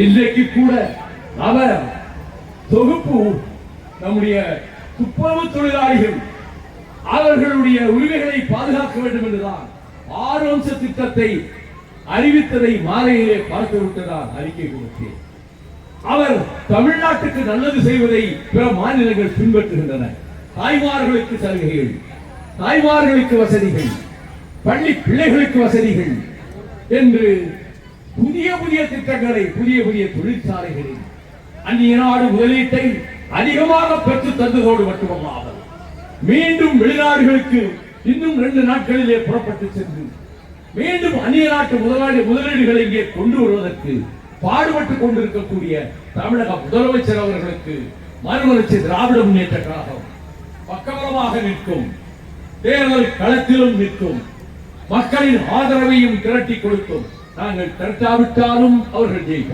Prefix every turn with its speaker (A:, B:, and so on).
A: இன்றைக்கு கூட அவர் தொகுப்பு நம்முடைய துப்புரவு தொழிலாளிகள் அவர்களுடைய உரிமைகளை பாதுகாக்க வேண்டும் என்றுதான் ஆறு அம்ச திட்டத்தை அறிவித்ததை மாலையிலே பார்த்து விட்டதால் அறிக்கை கொடுத்தேன். அவர் தமிழ்நாட்டுக்கு நல்லது செய்வதை பிற மாநிலங்கள் பின்பற்றுகின்றன. தாய்மார்களுக்கு சலுகைகள் தாய்மார்களுக்கு வசதிகள் பள்ளி பிள்ளைகளுக்கு வசதிகள் என்று புதிய திட்டங்களை புதிய புதிய தொழிற்சாலைகளில் அந்நிய நாடு முதலீட்டை அதிகமாக பெற்று தந்ததோடு மட்டுமல்லாமல் மீண்டும் வெளிநாடுகளுக்கு இன்னும் ரெண்டு நாட்களிலே புறப்பட்டு சென்று மீண்டும் அந்நிய நாட்டு முதலாளி முதலீடுகளை இங்கே கொண்டு வருவதற்கு பாடுபட்டுக் கொண்டிருக்கக்கூடிய தமிழக முதலமைச்சர் அவர்களுக்கு மறுமலர்ச்சி திராவிட முன்னேற்ற கழகம் பக்கபலமாக நிற்கும் தேர்தல் களத்திலும் நிற்கும் மக்களின் ஆதரவையும் திரட்டி கொடுக்கும் நாங்கள் திரட்டாவிட்டாலும் அவர்கள் ஜெயிக்க